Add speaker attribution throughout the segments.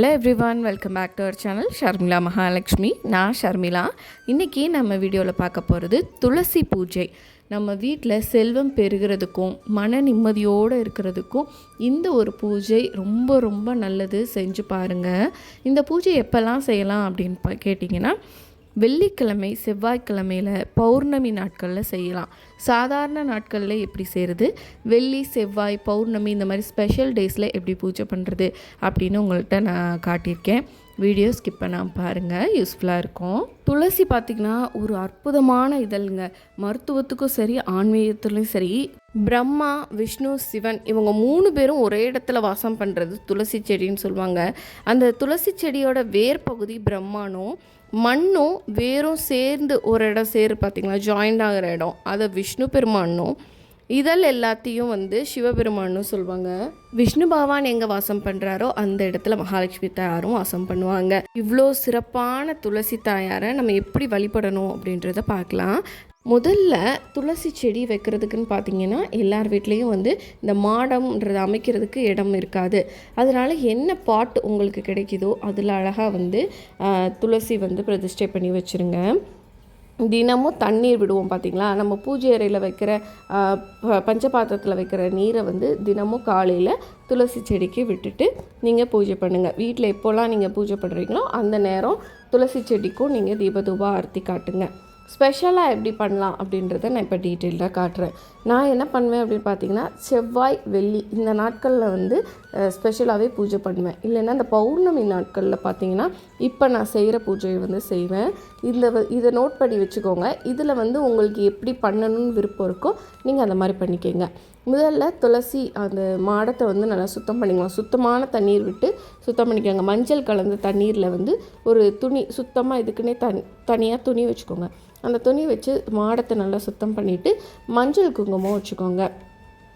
Speaker 1: Hello everyone welcome back to our channel Sharmila Mahalakshmi நான் ஷர்மிளா இன்றைக்கி நம்ம வீடியோவில் பார்க்க போகிறது துளசி பூஜை. நம்ம வீட்டில் செல்வம் பெருகிறதுக்கும் மன நிம்மதியோடு இருக்கிறதுக்கும் இந்த ஒரு பூஜை ரொம்ப ரொம்ப நல்லது செஞ்சு பாருங்கள் இந்த பூஜை எப்போல்லாம் செய்யலாம் அப்படின்னு பா கேட்டிங்கன்னா வெள்ளிக்கிழமை செவ்வாய்க்கிழமையில் பௌர்ணமி நாட்களில் செய்யலாம். சாதாரண நாட்களில் எப்படி செய்கிறது வெள்ளி செவ்வாய் பௌர்ணமி இந்த மாதிரி ஸ்பெஷல் டேஸில் எப்படி பூஜை பண்ணுறது அப்படின்னு உங்கள்கிட்ட நான் காட்டியிருக்கேன். வீடியோ ஸ்கிப் பண்ணாமல் பாருங்கள் யூஸ்ஃபுல்லாக இருக்கும். துளசி பார்த்திங்கன்னா ஒரு அற்புதமான இதழ்ங்க. மருத்துவத்துக்கும் சரி ஆன்மீகத்துலையும் சரி பிரம்மா விஷ்ணு சிவன் இவங்க மூணு பேரும் ஒரே இடத்துல வாசம் பண்ணுறது துளசி செடின்னு சொல்லுவாங்க. அந்த துளசி செடியோட வேர் பகுதி பிரம்மானும் மண்ணும் வேரும் சேர்ந்து ஒரு இடம் சேரு பார்த்திங்களா ஜாயிண்ட் ஆகிற இடம். அதை விஷ்ணு பெருமானும் இதழ் எல்லாத்தையும் வந்து சிவபெருமானும் சொல்லுவாங்க விஷ்ணு பகவான் எங்கே வாசம் பண்ணுறாரோ அந்த இடத்துல மகாலட்சுமி தாயாரும் வாசம் பண்ணுவாங்க. இவ்வளோ சிறப்பான துளசி தாயாரை நம்ம எப்படி வழிபடணும் அப்படின்றத பார்க்கலாம். முதல்ல துளசி செடி வைக்கிறதுக்குன்னு பார்த்தீங்கன்னா எல்லார் வீட்லேயும் வந்து இந்த மாடம்ன்றது அமைக்கிறதுக்கு இடம் இருக்காது. அதனால் என்ன பாட் உங்களுக்கு கிடைக்குதோ அதில் அழகாக வந்து துளசி வந்து பிரதிஷ்டை பண்ணி வச்சுருங்க. தினமும் தண்ணீர் விடுவோம் பார்த்தீங்களா? நம்ம பூஜை அறையில் வைக்கிற பஞ்சபாத்திரத்தில் வைக்கிற நீரை வந்து தினமும் காலையில் துளசி செடிக்கு விட்டுட்டு நீங்கள் பூஜை பண்ணுங்கள் வீட்டில் எப்போல்லாம் நீங்கள் பூஜை பண்ணுறீங்களோ அந்த நேரம் துளசி செடிக்கும் நீங்கள் தீபதூபா ஆர்த்தி காட்டுங்க. ஸ்பெஷலாக எப்படி பண்ணலாம் அப்படின்றத நான் இப்போ டீட்டெயிலாக காட்டுறேன். நான் என்ன பண்ணுவேன் அப்படின்னு பார்த்தீங்கன்னா செவ்வாய் வெள்ளி இந்த நாட்களில் வந்து ஸ்பெஷலாகவே பூஜை பண்ணுவேன். இல்லைன்னா அந்த பௌர்ணமி நாட்களில் பார்த்தீங்கன்னா இப்போ நான் செய்கிற பூஜையை வந்து செய்வேன். இந்த இதை நோட் பண்ணி வச்சுக்கோங்க. இதில் வந்து உங்களுக்கு எப்படி பண்ணணும்னு விருப்பம் இருக்கோ நீங்கள் அந்த மாதிரி பண்ணிக்கோங்க. முதல்ல துளசி அந்த மாடத்தை வந்து நல்லா சுத்தம் பண்ணிக்கலாம் சுத்தமான தண்ணீர் விட்டு சுத்தம் பண்ணிக்கோங்க. மஞ்சள் கலந்த தண்ணீரில் வந்து ஒரு துணி சுத்தமாக இதுக்குன்னே தனி தனியாக துணி வச்சுக்கோங்க. அந்த துணி வச்சு மாடத்தை நல்லா சுத்தம் பண்ணிவிட்டு மஞ்சள் குங்குமம் வச்சுக்கோங்க.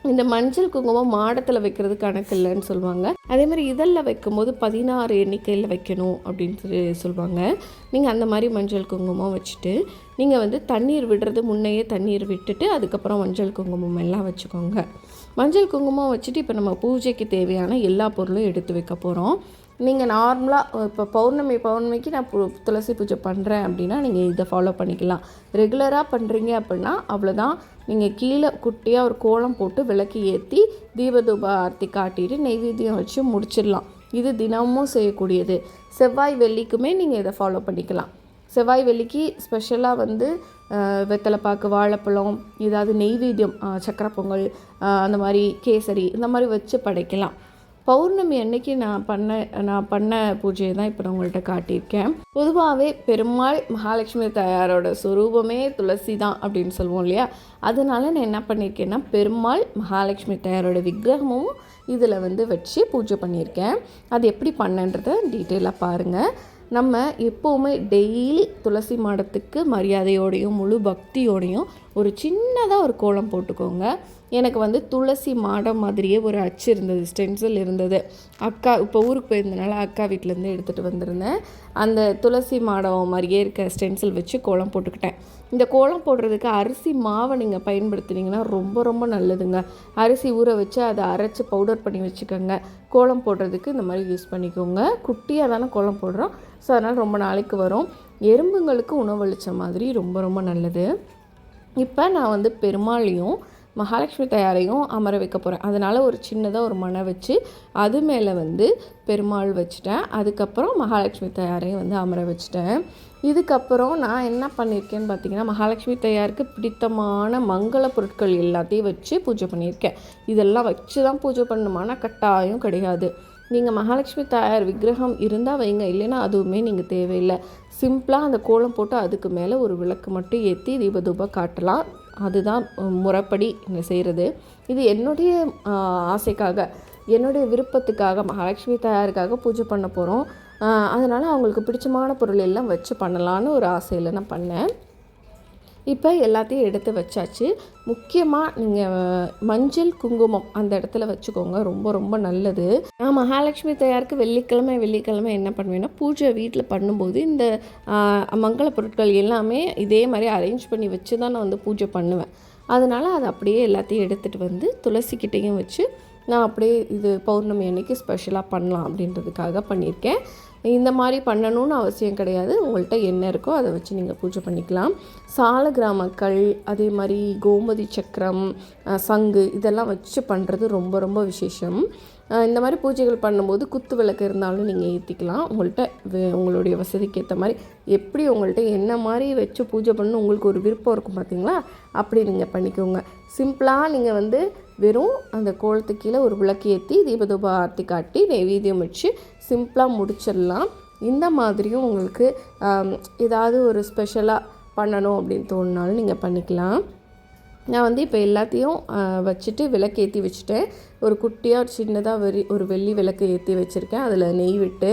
Speaker 1: இந்த மஞ்சள் குங்குமம் மாடத்தில் வைக்கிறது கணக்கு இல்லைன்னு சொல்லுவாங்க. அதே மாதிரி இதழில் வைக்கும்போது பதினாறு எண்ணிக்கையில் வைக்கணும் அப்படின்னு சொல்லி சொல்லுவாங்க. நீங்கள் அந்த மாதிரி மஞ்சள் குங்குமம் வச்சுட்டு நீங்கள் வந்து தண்ணீர் விடுறது முன்னையே தண்ணீர் விட்டுட்டு அதுக்கப்புறம் மஞ்சள் குங்குமம் எல்லாம் வச்சுக்கோங்க. மஞ்சள் குங்குமம் வச்சுட்டு இப்போ நம்ம பூஜைக்கு தேவையான எல்லா பொருளும் எடுத்து வைக்க போகிறோம் நீங்கள் நார்மலாக இப்போ பௌர்ணமி பௌர்ணமிக்கு நான் பு- துளசி பூஜை பண்ணுறேன் அப்படின்னா நீங்கள் இதை ஃபாலோ பண்ணிக்கலாம். ரெகுலராக பண்ணுறீங்க அப்படின்னா அவ்வளோதான் நீங்கள் கீழே குட்டியாக ஒரு கோலம் போட்டு விளக்கு ஏற்றி தீபதூப ஆர்த்தி காட்டிட்டு நெய்வேத்தியம் வச்சு முடிச்சிடலாம். இது தினமும் செய்யக்கூடியது. செவ்வாய் வெள்ளிக்குமே நீங்கள் இதை ஃபாலோ பண்ணிக்கலாம். செவ்வாய் வெள்ளிக்கு ஸ்பெஷலாக வந்து வெத்தலைப்பாக்கு வாழைப்பழம் ஏதாவது நெய்வேத்தியம் சக்கரை பொங்கல் அந்த மாதிரி கேசரி இந்த மாதிரி வச்சு படைக்கலாம். பௌர்ணமி அன்னைக்கு நான் பண்ண நான் பண்ண பூஜையை தான் இப்போ நான் உங்கள்கிட்ட காட்டியிருக்கேன். பொதுவாகவே பெருமாள் மகாலட்சுமி தாயாரோட சுரூபமே துளசி தான் அப்படின்னு சொல்லுவோம் இல்லையா? அதனால நான் என்ன பண்ணியிருக்கேன்னா பெருமாள் மகாலட்சுமி தாயாரோட விக்கிரகமும் இதில் வந்து வச்சு பூஜை பண்ணியிருக்கேன். அது எப்படி பண்ணன்றதை டீட்டெயிலாக பாருங்கள் நம்ம எப்போவுமே டெய்லி துளசி மாடத்துக்கு மரியாதையோடையும் முழு பக்தியோடையும் ஒரு சின்னதாக ஒரு கோலம் போட்டுக்கோங்க. எனக்கு வந்து துளசி மாடம் மாதிரியே ஒரு அச்சு இருந்தது ஸ்டென்சில் இருந்தது. அக்கா இப்போ ஊருக்கு போயிருந்தனால அக்கா வீட்டிலேருந்து எடுத்துகிட்டு வந்திருந்தேன். அந்த துளசி மாடம் மாதிரியே இருக்க ஸ்டென்சில் வச்சு கோலம் போட்டுக்கிட்டேன். இந்த கோலம் போடுறதுக்கு அரிசி மாவை நீங்கள் பயன்படுத்துனீங்கன்னா ரொம்ப ரொம்ப நல்லதுங்க. அரிசி ஊற வச்சு அதை அரைச்சி பவுடர் பண்ணி வச்சுக்கோங்க. கோலம் போடுறதுக்கு இந்த மாதிரி யூஸ் பண்ணிக்கோங்க. குட்டியாக தானே கோலம் போடுறோம். ஸோ அதனால் ரொம்ப நாளைக்கு வரும். எறும்புங்களுக்கு உணவளித்த மாதிரி ரொம்ப ரொம்ப நல்லது. இப்போ நான் வந்து பெருமாளையும் மகாலட்சுமி தயாரையும் அமர வைக்க போகிறேன் அதனால் ஒரு சின்னதாக ஒரு மனை வச்சு அது மேலே வந்து பெருமாள் வச்சுட்டேன். அதுக்கப்புறம் மகாலட்சுமி தயாரையும் வந்து அமர வச்சுட்டேன். இதுக்கப்புறம் நான் என்ன பண்ணியிருக்கேன்னு பார்த்தீங்கன்னா மகாலட்சுமி தயாருக்கு பிடித்தமான மங்கள பொருட்கள் எல்லாத்தையும் வச்சு பூஜை பண்ணியிருக்கேன் இதெல்லாம் வச்சு தான் பூஜை பண்ணணுமானா கட்டாயம் கிடையாது. நீங்கள் மகாலட்சுமி தாயார் விக்கிரகம் இருந்தால் வைங்க. இல்லைன்னா அதுவுமே நீங்கள் தேவையில்லை. சிம்பிளாக அந்த கோலம் போட்டு அதுக்கு மேலே ஒரு விளக்கு மட்டும் ஏற்றி தீபதூபம் காட்டலாம். அதுதான் முறைப்படி செய்கிறது இது என்னுடைய ஆசைக்காக என்னுடைய விருப்பத்துக்காக மகாலட்சுமி தாயாருக்காக பூஜை பண்ண போகிறோம் அதனால் அவங்களுக்கு பிடிச்சமான பொருள் எல்லாம் வச்சு பண்ணலான்னு ஒரு ஆசையில் நான் பண்ணேன். இப்போ எல்லாத்தையும் எடுத்து வச்சாச்சு. முக்கியமாக நீங்கள் மஞ்சள் குங்குமம் அந்த இடத்துல வச்சுக்கோங்க. ரொம்ப ரொம்ப நல்லது. நான் மகாலட்சுமி தயாருக்கு வெள்ளிக்கிழமை வெள்ளிக்கிழமை என்ன பண்ணுவேன்னா பூஜை வீட்டில் பண்ணும்போது இந்த மங்கள பொருட்கள் எல்லாமே இதே மாதிரி அரேஞ்ச் பண்ணி வச்சு தான் நான் வந்து பூஜை பண்ணுவேன். அதனால் அதை அப்படியே எல்லாத்தையும் எடுத்துகிட்டு வந்து துளசிக்கிட்டேயும் வச்சு நான் அப்படியே இது பௌர்ணமி அன்னைக்கு ஸ்பெஷலாக பண்ணலாம் அப்படின்றதுக்காக பண்ணியிருக்கேன். இந்த மாதிரி பண்ணணும்னு அவசியம் கிடையாது. உங்கள்கிட்ட என்ன இருக்கோ அதை வச்சு நீங்கள் பூஜை பண்ணிக்கலாம். சால கிராமக்கள் அதே மாதிரி கோமதி சக்கரம் சங்கு இதெல்லாம் வச்சு பண்ணுறது ரொம்ப ரொம்ப விசேஷம். இந்த மாதிரி பூஜைகள் பண்ணும்போது குத்து விளக்கு இருந்தாலும் நீங்கள் ஏற்றிக்கலாம் உங்கள்கிட்ட உங்களுடைய வசதிக்கு ஏற்ற மாதிரி எப்படி உங்கள்கிட்ட என்ன மாதிரி வச்சு பூஜை பண்ணணும் உங்களுக்கு ஒரு விருப்பம் இருக்கும் பார்த்தீங்களா அப்படி நீங்கள் பண்ணிக்கோங்க. சிம்பிளாக நீங்கள் வந்து வெறும் அந்த கோலத்துக்கு கீழே ஒரு விளக்கு ஏற்றி தீபதூப ஆர்த்தி காட்டி நெய்வேத்தியம் வச்சு சிம்பிளாக முடிச்சிடலாம். இந்த மாதிரியும் உங்களுக்கு ஏதாவது ஒரு ஸ்பெஷலாக பண்ணணும் அப்படின்னு தோணுனாலும் நீங்கள் பண்ணிக்கலாம். நான் வந்து இப்போ எல்லாத்தையும் வச்சுட்டு விளக்கு ஏற்றி வச்சுட்டேன். ஒரு குட்டியாக ஒரு சின்னதாக வெறி ஒரு வெள்ளி விளக்கு ஏற்றி வச்சுருக்கேன். அதில் நெய் விட்டு.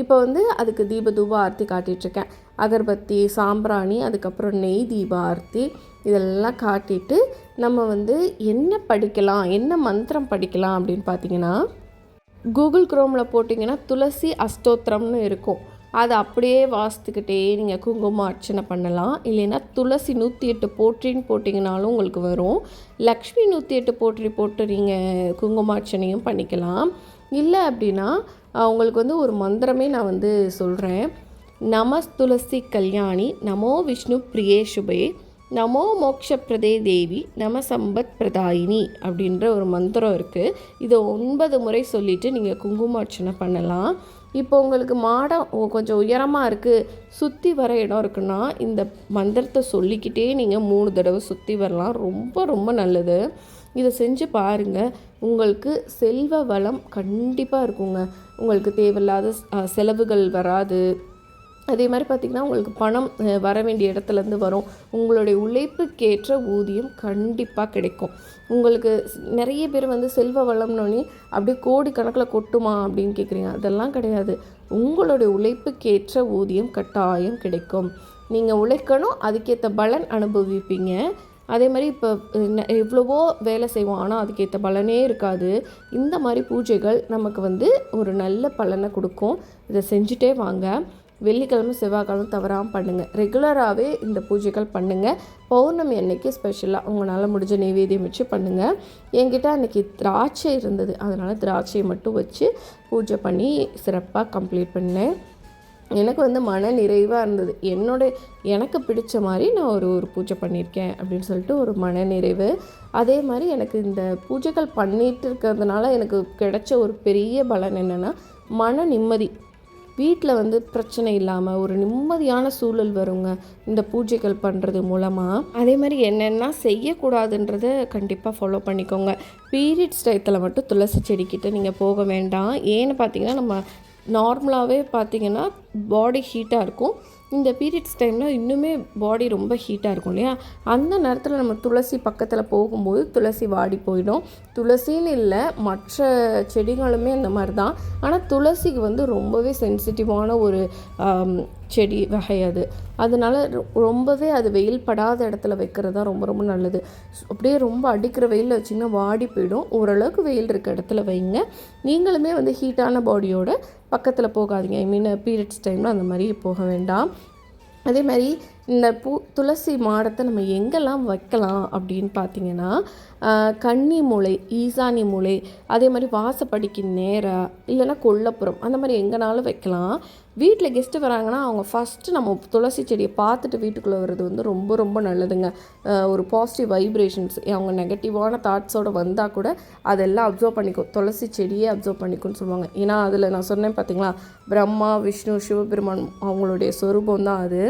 Speaker 1: இப்போ வந்து அதுக்கு தீப தூப ஆர்த்தி காட்டிகிட்ருக்கேன் அகர்பத்தி சாம்பிராணி அதுக்கப்புறம் நெய் தீப ஆர்த்தி இதெல்லாம் காட்டிட்டு நம்ம வந்து என்ன படிக்கலாம் என்ன மந்திரம் படிக்கலாம் அப்படின்னு பார்த்தீங்கன்னா கூகுள் குரோமில் போட்டிங்கன்னா துளசி அஸ்தோத்திரம்னு இருக்கும். அதை அப்படியே வாசித்துக்கிட்டே நீங்கள் குங்குமம் அர்ச்சனை பண்ணலாம். இல்லைன்னா துளசி நூற்றி எட்டு போற்றின்னு போட்டிங்கனாலும் உங்களுக்கு வரும். லக்ஷ்மி நூற்றி எட்டு போற்றி போட்டு நீங்கள் குங்கும அர்ச்சனையும் பண்ணிக்கலாம். இல்லை அப்படின்னா உங்களுக்கு வந்து ஒரு மந்திரமே நான் வந்து சொல்கிறேன் நமஸ்துளசி துளசி கல்யாணி நமோ விஷ்ணு பிரியே சுபே. நமோ மோக்ஷப்பிரதே தேவி நம சம்பத் பிரதாயினி அப்படின்ற ஒரு மந்திரம் இருக்குது இதை ஒன்பது முறை சொல்லிவிட்டு நீங்கள் குங்கும அர்ச்சனை பண்ணலாம். இப்போ உங்களுக்கு மாடம் கொஞ்சம் உயரமாக இருக்குது சுற்றி வர இடம் இருக்குன்னா இந்த மந்திரத்தை சொல்லிக்கிட்டே நீங்கள் மூணு தடவை சுற்றி வரலாம். ரொம்ப ரொம்ப நல்லது. இதை செஞ்சு பாருங்கள் உங்களுக்கு செல்வ வளம் கண்டிப்பாக இருக்குங்க. உங்களுக்கு தேவையில்லாத செலவுகள் வராது. அதே மாதிரி பார்த்திங்கன்னா உங்களுக்கு பணம் வர வேண்டிய இடத்துலேருந்து வரும். உங்களுடைய உழைப்புக்கேற்ற ஊதியம் கண்டிப்பாக கிடைக்கும். உங்களுக்கு நிறைய பேர் வந்து செல்வ வளம்னோடனே அப்படியே கோடி கணக்கில் கொட்டுமா அப்படின்னு கேட்குறீங்க. அதெல்லாம் கிடையாது. உங்களுடைய உழைப்புக்கேற்ற ஊதியம் கட்டாயம் கிடைக்கும். நீங்கள் உழைக்கணும் அதுக்கேற்ற பலன் அனுபவிப்பீங்க. அதே மாதிரி இப்போ எவ்வளவோ வேலை செய்வோம் ஆனால் அதுக்கேற்ற பலனே இருக்காது. இந்த மாதிரி பூஜைகள் நமக்கு வந்து ஒரு நல்ல பலனை கொடுக்கும். இதை செஞ்சுட்டே வாங்க. வெள்ளிக்கிழமை செவ்வாய்க்கிழமை தவறாமல் பண்ணுங்கள் ரெகுலராகவே இந்த பூஜைகள் பண்ணுங்கள் பௌர்ணமி அன்னைக்கு ஸ்பெஷலாக உங்களால் முடிஞ்ச நைவேத்தியம் வச்சு பண்ணுங்கள் என்கிட்ட அன்னைக்கு திராட்சை இருந்தது. அதனால் திராட்சையை மட்டும் வச்சு பூஜை பண்ணி சிறப்பாக கம்ப்ளீட் பண்ணேன். எனக்கு வந்து மன நிறைவாக இருந்தது. என்னோட எனக்கு பிடிச்ச மாதிரி நான் ஒரு ஒரு பூஜை பண்ணியிருக்கேன் அப்படின்னு சொல்லிட்டு ஒரு மன நிறைவு. அதே மாதிரி எனக்கு இந்த பூஜைகள் பண்ணிகிட்டு இருக்கிறதுனால எனக்கு கிடைச்ச ஒரு பெரிய பலன் என்னென்னா மன நிம்மதி. வீட்டில் வந்து பிரச்சனை இல்லாமல் ஒரு நிம்மதியான சூழல் வருங்க இந்த பூஜைகள் பண்ணுறது மூலமாக அதே மாதிரி என்னென்ன செய்யக்கூடாதுன்றதை கண்டிப்பாக ஃபாலோ பண்ணிக்கோங்க. பீரியட்ஸ் டயத்தில் மட்டும் துளசி செடிக்கிட்ட நீங்கள் போக வேண்டாம். ஏன்னு பார்த்தீங்கன்னா நம்ம நார்மலாகவே பார்த்தீங்கன்னா பாடி ஹீட்டாக இருக்கும். இந்த பீரியட்ஸ் டைமில் இன்னுமே பாடி ரொம்ப ஹீட்டாக இருக்கும் இல்லையா? அந்த நேரத்தில் நம்ம துளசி பக்கத்தில் போகும்போது துளசி வாடி போயிடும். துளசின்னு இல்லை மற்ற செடிகளுமே அந்த மாதிரி தான் ஆனால் துளசிக்கு வந்து ரொம்பவே சென்சிட்டிவான ஒரு செடி வகை அது. அதனால ரொ- ரொம்பவே அது வெயில் படாத இடத்துல வைக்கிறது தான் ரொம்ப ரொம்ப நல்லது. அப்படியே ரொம்ப அடிக்கிற வெயிலில் வச்சிங்கன்னா வாடி போயிடும். ஓரளவுக்கு வெயில் இருக்க இடத்துல வைங்க. நீங்களுமே வந்து ஹீட்டான பாடியோட பக்கத்தில் போகாதீங்க. ஐ மீன் பீரியட்ஸ் டைமில் அந்த மாதிரி போக வேண்டாம். அதே மாதிரி இந்த பூ துளசி மாடத்தை நம்ம எங்கெல்லாம் வைக்கலாம் அப்படின்னு பார்த்தீங்கன்னா கன்னி மூலை ஈசானி மூலை அதே மாதிரி வாசப்படிக்கு நேராக இல்லைன்னா கொல்லப்புறம் அந்த மாதிரி எங்கேனாலும் வைக்கலாம். வீட்டில் கெஸ்ட்டு வராங்கன்னா அவங்க ஃபஸ்ட்டு நம்ம துளசி செடியை பார்த்துட்டு வீட்டுக்குள்ளே வர்றது வந்து ரொம்ப ரொம்ப நல்லதுங்க. ஒரு பாசிட்டிவ் வைப்ரேஷன்ஸ் அவங்க நெகட்டிவான தாட்ஸோடு வந்தால் கூட அதெல்லாம் அப்சர்வ் பண்ணிக்கும். துளசி செடியே அப்சர்வ் பண்ணிக்கும்னு சொல்லுவாங்க. ஏன்னா அதில் நான் சொன்னேன் பார்த்தீங்களா பிரம்மா விஷ்ணு சிவபெருமான் அவங்களுடைய சொரூபம் தான் அது.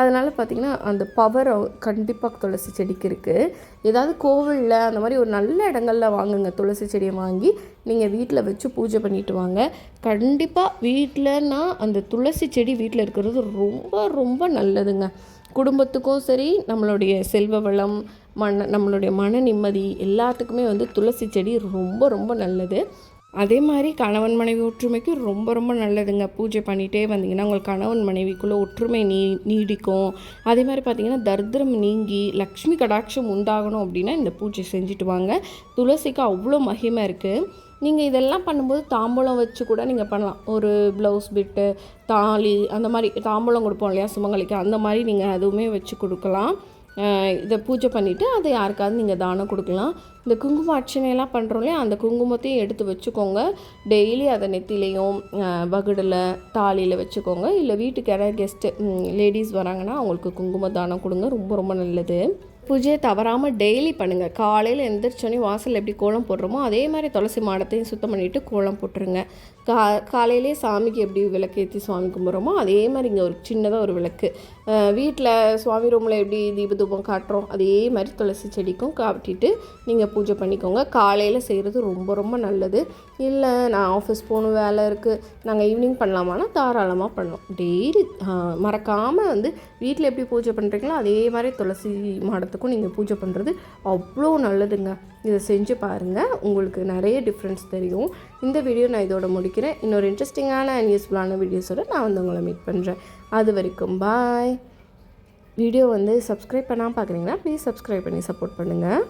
Speaker 1: அதனால் பார்த்திங்கன்னா அந்த பவர் கண்டிப்பாக துளசி செடிக்கு இருக்குது ஏதாவது கோவிலில் அந்த மாதிரி ஒரு நல்ல இடங்கள்ல வாங்குங்க. துளசி செடியை வாங்கி நீங்கள் வீட்டில் வச்சு பூஜை பண்ணிட்டு வாங்க. கண்டிப்பாக வீட்டில்னா அந்த துளசி செடி வீட்டில் இருக்கிறது ரொம்ப ரொம்ப நல்லதுங்க. குடும்பத்துக்கும் சரி நம்மளுடைய செல்வ வளம் மன நம்மளுடைய மன நிம்மதி எல்லாத்துக்குமே வந்து துளசி செடி ரொம்ப ரொம்ப நல்லது. அதே மாதிரி கணவன் மனைவி ஒற்றுமைக்கு ரொம்ப ரொம்ப நல்லதுங்க. பூஜை பண்ணிகிட்டே வந்தீங்கன்னா உங்கள் கணவன் மனைவிக்குள்ளே ஒற்றுமை நீ நீடிக்கும். அதே மாதிரி பார்த்தீங்கன்னா தரித்திரம் நீங்கி லக்ஷ்மி கடாட்சம் உண்டாகணும் அப்படின்னா இந்த பூஜை செஞ்சுட்டு வாங்க. துளசிக்கு அவ்வளோ மகிமை இருக்குது நீங்கள் இதெல்லாம் பண்ணும்போது தாம்பூலம் வச்சு கூட நீங்கள் பண்ணலாம். ஒரு ப்ளவுஸ் பிட்டு தாலி அந்த மாதிரி தாம்பூலம் கொடுப்போம் இல்லையா? சுமங்கலிக்கு அந்த மாதிரி நீங்கள் அதுவுமே வச்சு கொடுக்கலாம். இதை பூஜை பண்ணிவிட்டு அதை யாருக்காவது நீங்கள் தானம் கொடுக்கலாம். இந்த குங்கும அர்ச்சனையெல்லாம் பண்ணுறோம்லையே அந்த குங்குமத்தையும் எடுத்து வச்சுக்கோங்க. டெய்லி அதை நெத்திலையும் வகுடில் தாலியில் வச்சுக்கோங்க. இல்லை வீட்டுக்கு யாராவது கெஸ்ட்டு லேடிஸ் வராங்கன்னா அவங்களுக்கு குங்கும தானம் கொடுங்க. ரொம்ப ரொம்ப நல்லது. பூஜையை தவறாமல் டெய்லி பண்ணுங்கள் காலையில் எந்திரிச்சோன்னே வாசல் எப்படி கோலம் போடுறோமோ அதே மாதிரி துளசி மாடத்தையும் சுத்தம் பண்ணிவிட்டு கோலம் போட்டுருங்க. கா காலையிலே சாமிக்கு எப்படி விளக்கேற்றி சுவாமி கும்பிட்றோமோ அதே மாதிரி இங்கே ஒரு சின்னதாக ஒரு விளக்கு. வீட்டில் சுவாமி ரூமில் எப்படி தீப தூபம் காட்டுறோம் அதே மாதிரி துளசி செடிக்கும் காட்டிட்டு நீங்கள் பூஜை பண்ணிக்கோங்க. காலையில் செய்கிறது ரொம்ப ரொம்ப நல்லது. இல்லை நான் ஆஃபீஸ் போகணும் வேலை இருக்குது நாங்கள் ஈவினிங் பண்ணலாமான்னா தாராளமாக பண்ணோம் டெய்லி மறக்காமல் வந்து வீட்டில் எப்படி பூஜை பண்ணுறீங்களோ அதே மாதிரி துளசி மாடத்துக்கும் நீங்கள் பூஜை பண்ணுறது அவ்வளோ நல்லதுங்க. இதை செஞ்சு பாருங்கள் உங்களுக்கு நிறைய டிஃப்ரென்ஸ் தெரியும். இந்த வீடியோ நான் இதோட முடிக்கிறேன். இன்னொரு இன்ட்ரெஸ்டிங்கான அண்ட் யூஸ்ஃபுல்லான வீடியோஸோட நான் வந்து உங்களை மீட் பண்ணுறேன் அது வரைக்கும் பாய் வீடியோ வந்து சப்ஸ்கிரைப் பண்ணாமல் பார்க்குறீங்கன்னா ப்ளீஸ் சப்ஸ்கிரைப் பண்ணி சப்போர்ட் பண்ணுங்கள்